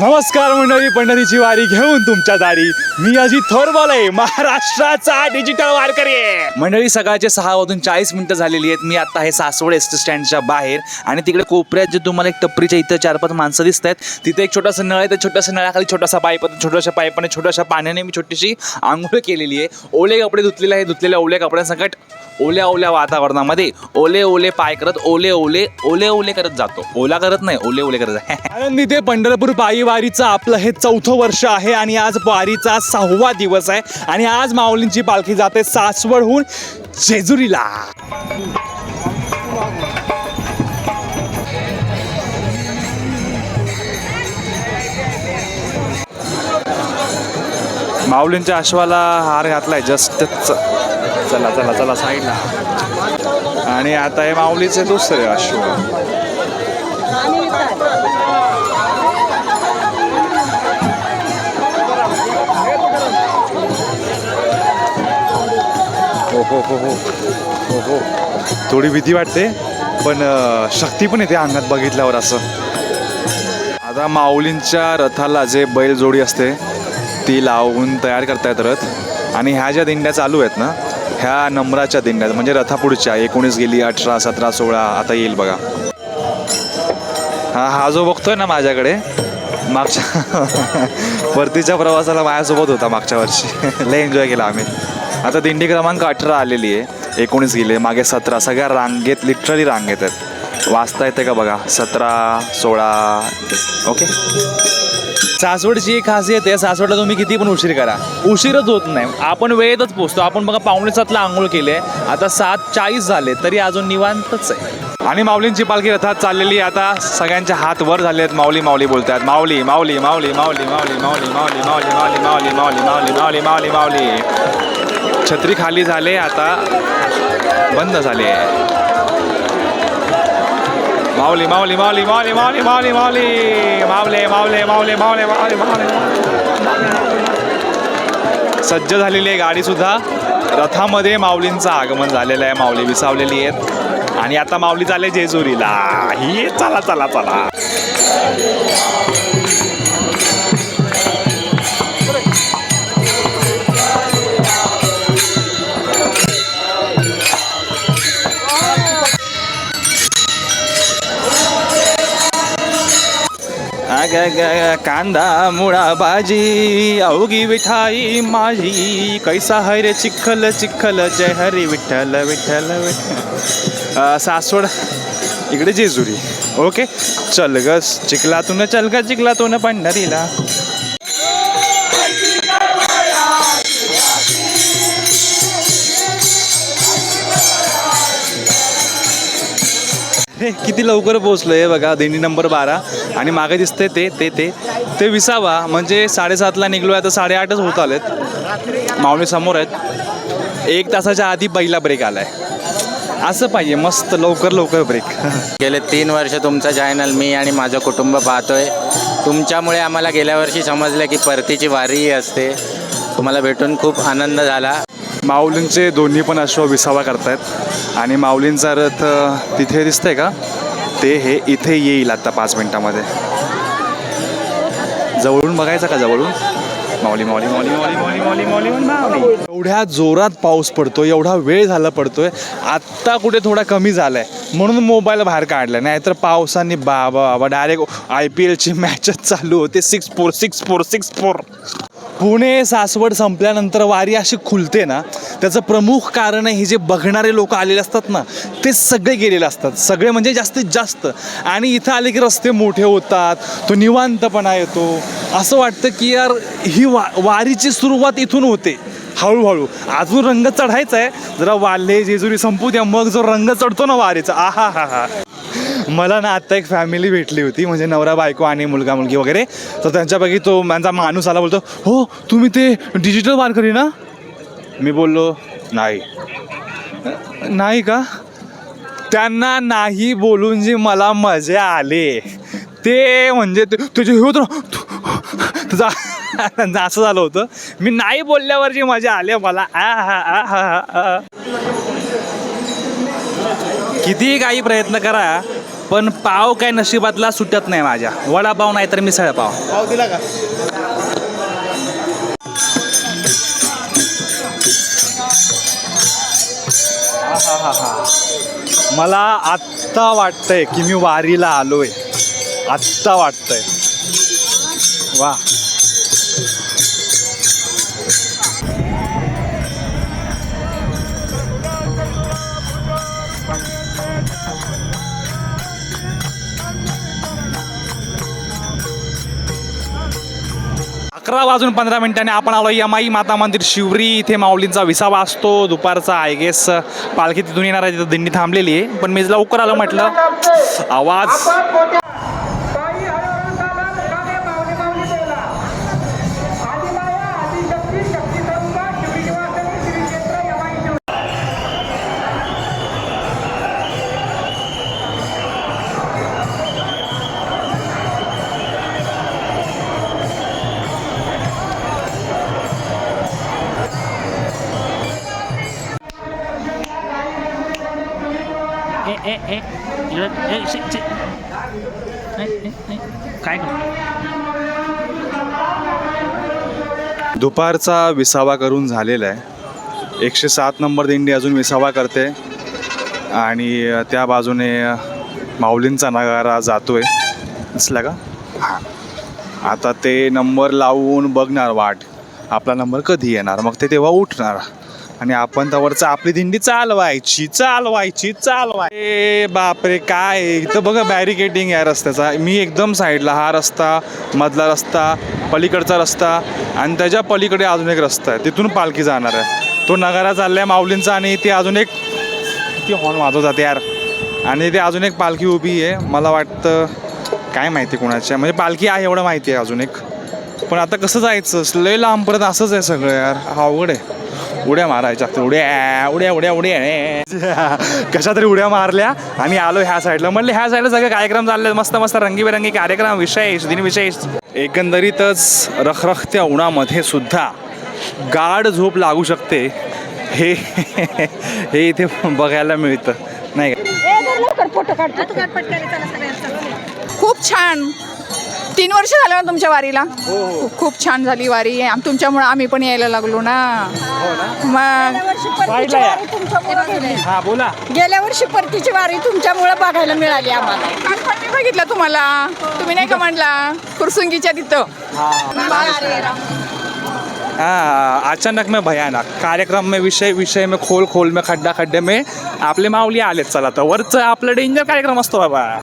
नमस्कार मंडळी पंढरीची वारी घेऊन तुमच्या दारी. मी अजित थोरबोल आहे महाराष्ट्राचा डिजिटल वारकरी आहे. मंडळी सकाळचे सहा वाजून चाळीस मिनिटं झालेली आहेत. मी आता हे सासवड एस टी स्टँडच्या बाहेर आणि तिकडे कोपऱ्यात जे तुम्हाला एक टपरीच्या इथं चार पाच माणसं दिसत आहेत तिथे एक छोटासा नळ आहे. त्या छोट्याशा नळाखाली छोटासा पाईप आहे. छोट्याशा पाईपाने छोट्याशा पाण्याने मी छोटीशी आंघोळ केलेली आहे. ओले कपडे धुतलेले आहे धुतलेल्या ओल्या कपड्यांसकट ओल्या ओल्या वातावरणामध्ये ओले ओले पाय करत ओले ओले ओले ओले करत जातो. ओला करत नाही ओले ओले करत आनंदी ते पंढरपूर पायी वारीचं आपलं हे चौथं वर्ष आहे आणि आज वारीचा सहावा दिवस आहे. आणि आज माऊलींची पालखी जाते सासवडहून जेजुरीला. माऊलींच्या अश्वाला हार घातलाय जस्ट चला चला चला साईडला. आणि आता हे माऊलीचे दुसरे अश्व हो हो हो हो. हो हो. थोडी भीती वाटते पण शक्ती पण येते अंगात बघितल्यावर असं. आता माऊलींच्या रथाला जे बैलजोडी असते ती लावून तयार करतायत रथ. आणि ह्या ज्या दिंड्या चालू आहेत ना ह्या नंबराच्या दिंड्यात म्हणजे रथापुढच्या एकोणीस गेली अठरा सतरा सोळा आता येईल बघा. हा हा जो बघतोय ना माझ्याकडे मागच्या परतीच्या प्रवासाला माझ्यासोबत होता मागच्या वर्षी. लय एन्जॉय केला आम्ही. आता दिंडी क्रमांक अठरा आलेली आहे एकोणीस गेले मागे सतरा सगळ्या रांगेत लिटरली रांगेत आहेत. वाचता येते का बघा? सतरा सोळा ओके. सासवडची एक खासियत आहे सासवडला तुम्ही किती पण उशीर करा उशीरच होत नाही आपण वेळेतच पोचतो आपण बघा पावणे सातला आंघोळ केले आता सात चाळीस झाले तरी अजून निवांतच आहे आणि माऊलींची पालखी रथात चाललेली आहे आता सगळ्यांचे हात वर झाले आहेत माऊली माऊली बोलतात माऊली माऊली माऊली माऊली माऊली माऊली माऊली माऊली माऊली माऊली माऊली माऊली माऊली माऊली माऊली छत्री खाली झाले आता बंद झाले माऊली माऊली माऊली माऊली माऊली माऊली माऊली. मावले मावले मावले मावले मावले मावले सज्ज झालेली आहे गाडी सुद्धा. रथामध्ये माऊलींचं आगमन झालेलं आहे. माऊली विसावलेली आहेत. आणि आता माऊली चालले जेजुरीला. ही चला चला चला. अग ग कांदा मुळा भाजी अवघी विठाई माझी. कैसा हरे चिखल चिखल जय हरी विठ्ठल विठ्ठल विठ्ठल. सासवड इकडे जेजुरी. ओके? चल ग चिखलातून चल ग चिखलातून पंढरीला. किती लवकर पोहोचलोय बघा दिंडी नंबर बारा. आणि मागे दिसते ते ते ते. ते विसावा म्हणजे साडेसातला निघलो आहे तर साडेआठच होत आलेत. माऊली समोर आहेत. एक तासाच्या आधी पहिला ब्रेक आलाय. असं पाहिजे मस्त लवकर लवकर ब्रेक गेले तीन वर्ष तुमचं चॅनल मी आणि माझं कुटुंब पाहतोय. तुमच्यामुळे आम्हाला गेल्या वर्षी समजलं की परतीची वारीही असते. तुम्हाला भेटून खूप आनंद झाला. माऊलींचे दोन्ही पण अश्व विसावा करतायत. आणि माऊलींचा रथ तिथे दिसतंय का? ते हे इथे येईल आता पाच मिनटामध्ये. जवळून बघायचा का जवळून? माऊली माऊली माऊली माऊली माऊली माऊली माऊली एवढ्या जोरात पाऊस पडतो एवढा वेळ झाला पडतोय आत्ता कुठे थोडा कमी झालाय. म्हणून मोबाईल बाहेर काढला नाहीतर पावसाने बाबा बाबा डायरेक्ट आय पी एलची मॅचच चालू होते. Six four six four six four Pune Saswad संपल्यानंतर वारी अशी खुलते ना त्याचं प्रमुख कारण आहे हे जे बघणारे लोक आलेले असतात ना ते सगळे गेलेले असतात. सगळे म्हणजे जास्तीत जास्त. आणि इथं आले की रस्ते मोठे होतात तो निवांतपणा येतो. असं वाटतं की यार ही वा वारीची सुरुवात इथून होते. हळूहळू. अजून रंग चढायचा आहे. जरा वाल्हे जेजुरी संपू द्या मग जो रंग चढतो ना वारीचा. आहा हा हा मला ना आत्ता एक फॅमिली भेटली होती म्हणजे नवरा बायको आणि मुलगा मुलगी वगैरे. तर त्यांच्यापैकी तो माझा माणूस आला बोलतो हो तुम्ही ते डिजिटल वारकरी ना? मी बोललो नाही. नाही का? त्यांना नाही बोलून जी मला मजा आले ते म्हणजे तुझे हे होतं तुझा त्यांचं असं झालं होतं. मी नाही बोलल्यावर जी मजा आली मला आ हा आ हा हा, कितीही काही प्रयत्न करा. पण पाव काय नशिबातला सुटत नाही माझ्या. वडापाव नाही तर मिसळ पाव. पाव दिला का? मला आत्ता वाटतंय की मी वारीला आलोय. आत्ता वाटतंय. वा. अकरा वाजून पंधरा मिनिटांनी आपण आलो यमाई माता मंदिर शिवरी. इथे माऊलींचा विसावा असतो. दुपारचा आय गेस पालखी तिथून येणार आहे तिथं दिंडी थांबलेली आहे. पण मी लवकर आलं म्हटलं आवाज. दुपारचा विसावा करून झालेला आहे. एकशे सात नंबर दिंडी अजून विसावा करते. आणि त्या बाजूने माऊलींचा नगारा जातोय. दिसला का? हां. आता ते नंबर लावून बघणार वाट. आपला नंबर कधी येणार? मग ते तेव्हा उठणार. आणि आपण त्यावरच आपली दिंडी चालवायची चालवायची चालवाय ए बापरे काय? आहे? इथं बघा बॅरिकेडिंग या रस्त्याचा. मी एकदम साईडला हा रस्ता मधला रस्ता पलीकडचा रस्ता आणि त्याच्या पलीकडे अजून एक रस्ता आहे. तिथून पालखी जाणार आहे. तो नगारा चाललाय माऊलींचा आणि ते अजून एक ती हॉर्न वाजवतात यार. आणि ते अजून एक पालखी उभी आहे. मला वाटतं काय माहिती कोणाच्या म्हणजे पालखी आहे एवढं माहिती आहे अजून एक. पण आता कसं जायचं? लय लांब परत असंच आहे सगळं यार. अवघड आहे. उड्या मारायच्या. उड्या उड्या उड्या उड्या. कशा तरी उड्या मारल्या. आणि आलो ह्या साईडला. म्हणलं ह्या साईडला सगळे कार्यक्रम चालले मस्त मस्त रंगीबेरंगी कार्यक्रम विशेष दिनविशेष. एकंदरीतच रखरखत्या उन्हामध्ये सुद्धा गाढ झोप लागू शकते. हे हे इथे बघायला मिळतं. नाही का? खूप छान. तीन वर्ष झालं ना तुमच्या वारीला? खूप छान झाली वारी. आम- तुमच्यामुळे आम्ही पण यायला लागलो ना. मग परतीची वारी तुमच्यामुळं गेली. हा बोला. गेल्या वर्षी परतीची वारी तुमच्यामुळे बघायला मिळाली आम्हाला. आज पण मी बघितलं तुम्हाला. तुम्ही नाही का म्हणला? कुरसुंगीच्या तिथं. हाँ. अचानक में भयानक. कार्यक्रम में विषय विषय में खोल खोल में खड्डा खड्डे में आपले माऊली आलेत चला तर. वरचं आपलं डेंजर कार्यक्रम असतो बाबा.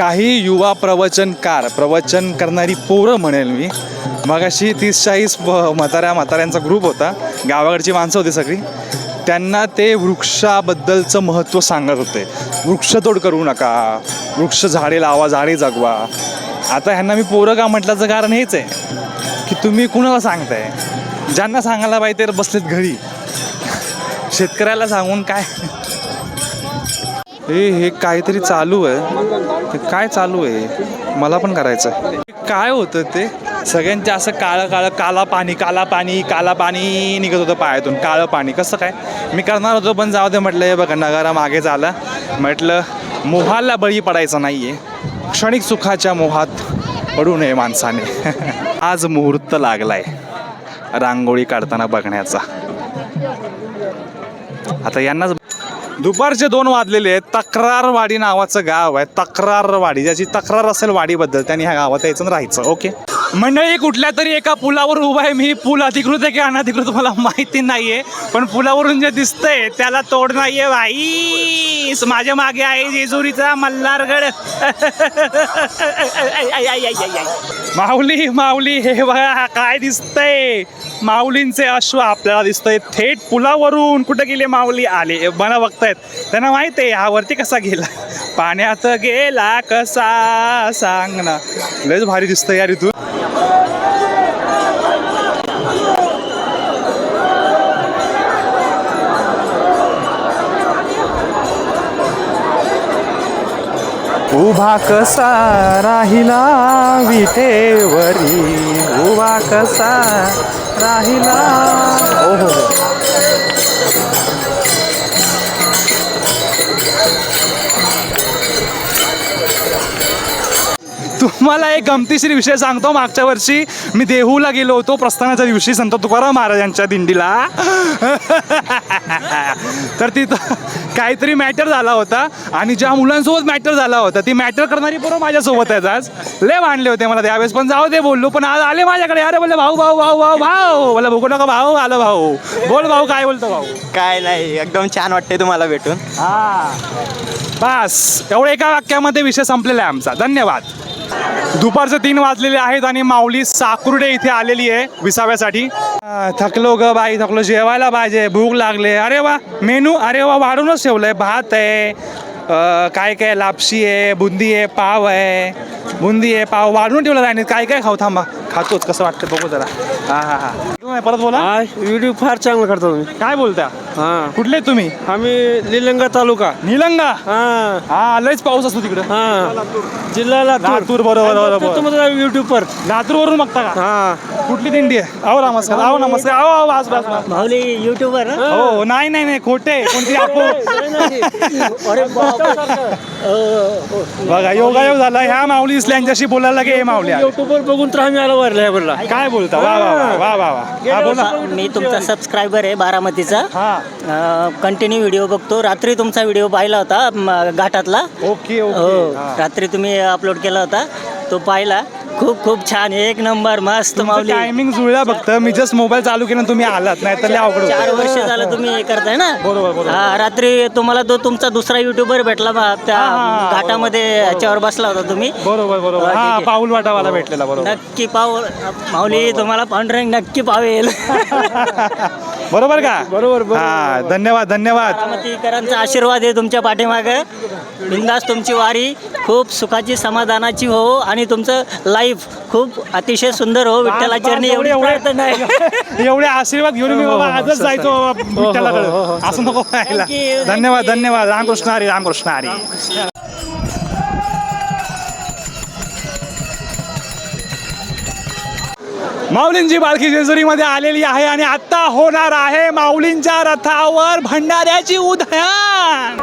काही युवा प्रवचनकार प्रवचन करणारी पोरं म्हणेल मी. मगाशी तीस चाळीस ब- म्हाताऱ्या म्हाताऱ्यांचा ग्रुप होता. गावाकडची माणसं होती सगळी. त्यांना ते वृक्षाबद्दलचं महत्त्व सांगत होते. वृक्षतोड करू नका. वृक्ष झाडे लावा झाडे जगवा. आता ह्यांना मी पोरं का म्हटल्याचं कारण हेच आहे की तुम्ही कुणाला सांगताय? ज्यांना सांगायला पाहिजे ते बसलेत घरी. शेतकऱ्याला सांगून काय? हे हे काहीतरी चालू आहे. काय चालू आहे? मला पण करायचं काय होतं ते? सगळ्यांचे असं काळं काळं काला पाणी काला पाणी काला पाणी निघत होतं पायातून. काळं पाणी. कसं काय? मी करणार होतो पण जाऊ दे म्हटलं हे बघा नगारा मागे झाला. म्हटलं मोहाला बळी पडायचं नाही आहे क्षणिक सुखाच्या मोहात पडू नये माणसाने. आज मुहूर्त लागलाय रांगोळी काढताना बघण्याचा. आता यांनाच दुपारचे दोन वाजलेले आहेत. तक्रारवाडी नावाचं गाव आहे. तक्रारवाडी. ज्याची तक्रार असेल वाडीबद्दल त्यांनी ह्या गावात यायचं राहायचं. ओके? मंडळी कुठल्या तरी एका पुलावर उभा आहे. मी पूल अधिकृत आहे की अनधिकृत मला माहिती नाहीये. पण पुलावरून जे दिसतंय त्याला तोड नाहीये भाई. माझ्या मागे आहे जेजुरीचा मल्हारगड. माऊली माऊली हे बघा काय दिसतंय. माऊलींचे अश्व आपल्याला दिसतंय. थेट पुलावरून कुठं गेले माऊली? आले. मला बघतायत. त्यांना माहीत आहे हा वरती कसा गेला? पाण्यात गेला कसा? सांग ना. लयच भारी दिसतंय यार इथून. कसा राहिला विटेवरी उभा कसा राहिला हो हो हो. तुम्हाला एक गमतीशीर विषय सांगतो. मागच्या वर्षी मी देहूला गेलो होतो. प्रस्थानाच्या दिवशी संत तुकाराम महाराजांच्या दिंडीला. तर तिथं काहीतरी मॅटर झाला होता आणि ज्या मुलांसोबत मॅटर झाला होता ती मॅटर करणारी बरोबर माझ्यासोबत आहेत आज. लय मांडले होते मला त्यावेळेस पण जाऊ दे बोललो पण आज आले माझ्याकडे. अरे बोलले भाऊ भाऊ भाऊ भाऊ भाऊ. बोला भुकू नका भाऊ आलं भाऊ. बोल भाऊ काय बोलतो भाऊ? काय नाही एकदम छान वाटते तुम्हाला भेटून. हा. बस एवढं एका वाक्यामध्ये विषय संपलेला आहे आमचा. धन्यवाद. दुपारचे तीन वाजलेले आहेत आणि माऊली साकुर्डे इथे आलेली आहे विसाव्यासाठी. थकलो ग बाई थकलो. जेवायला पाहिजे भूक लागले. अरे वा मेनू? अरे वा वाढूनच ठेवलंय. भात आहे काय काय लापशी आहे बुंदी आहे पाव आहे. बुंदी आहे पाव. वाढून ठेवलं आणि काय काय खाऊ थांबा. खातोच कसं वाटतं बघू जरा. हा हा हा. तुम्ही परत बोला. हा व्हिडिओ फार चांगला करता तुम्ही. काय बोलता हा. कुठले आहेत तुम्ही? आम्ही निलंगा तालुका. निलंगा? हा. हा लयच पाऊस असतो तिकडं. हा. जिल्हा लातूर. लातूर, बरोबर, बरोबर. तुम्हाला युट्यूब वर. लातूर वरून बघता का? हा. कुठली दिंडी आहे? अहो नमस्कार. अहो नमस्कार. अहो अहो वास वास. माऊली युट्यूबर हो? नाही नाही नाही. खोटे. कोणती आपो अरे बघा योगायोग झाला. ह्या माऊली यांच्याशी बोलायला की हे माऊली आले. युट्यूब वर बघून तर आम्ही आलो वरला वरला काय बोलता? वा वा वा वा वा वा. हा बोला. मी तुमचा सबस्क्रायबर आहे बारामतीचा. हा. कंटिन्यू व्हिडिओ बघतो. रात्री तुमचा व्हिडिओ पाहिला होता म, घाटातला. ओके हो ओके. हा. रात्री तुम्ही अपलोड केला होता. तो पाहिला. खूप खूप छान. एक नंबर मस्त माऊली. टायमिंग जुळला फक्त. मी जस्ट मोबाईल चालू केला आणि तुम्ही आलात नाही तर लय अवघड चार. वर्ष झालं तुम्ही हे करताय ना? बरोबर, बरोबर. हा रात्री तुम्हाला तो तुमचा दुसरा युट्यूबर भेटला बा त्या हा, हा, घाटामध्ये ह्याच्यावर बसला होता तुम्ही. बरोबर बरोबर. हा, ठीक आहे. पाऊल वाटावाला भेटलेला बरोबर. नक्की पाव माऊली तुम्हाला पांढरंग नक्की पावेल. बरोबर का? बरोबर, बरोबर. हा धन्यवाद धन्यवाद. बारामतीकरांचा आशीर्वाद आहे तुमच्या पाठीमागं. बिंदास तुमची वारी खूप सुखाची समाधानाची हो आणि तुमचं लाईफ खूप अतिशय सुंदर हो विठ्ठला चरणी एवढी एवढे- प्रार्थना आहे. एवढे आशीर्वाद घेऊन मी बाबा आजच जायचो बाबा विठ्ठलाकडे. असं नको व्हायला. धन्यवाद. धन्यवाद. रामकृष्ण हरी रामकृष्ण हरी. माऊलींची बालकी जेजुरीमध्ये आलेली आहे आणि आता होणार आहे माऊलींच्या रथावर भंडाऱ्याची उधळण.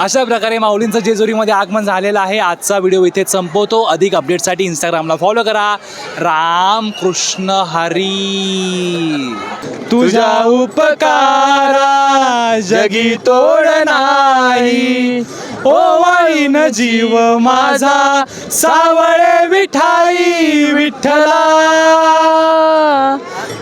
अशा प्रकारे माऊलींचं जेजुरीमध्ये आगमन झालेलं आहे. आजचा व्हिडिओ इथे संपवतो. अधिक अपडेटसाठी इंस्टाग्रामला फॉलो करा. राम कृष्ण हरी. तुझ्या उपकारा जगी तोड नाही. वाईन जीव माझा सावळे विठाई विठ्ठला.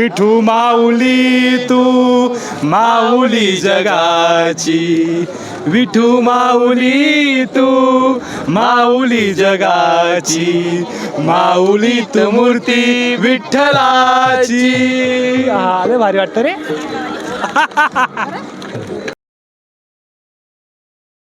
विठू माऊली तू माऊली जगाची. विठू माऊली तू माऊली जगाची. माऊलीत मूर्ती विठ्ठलाची. हा भारी वाटतं रे.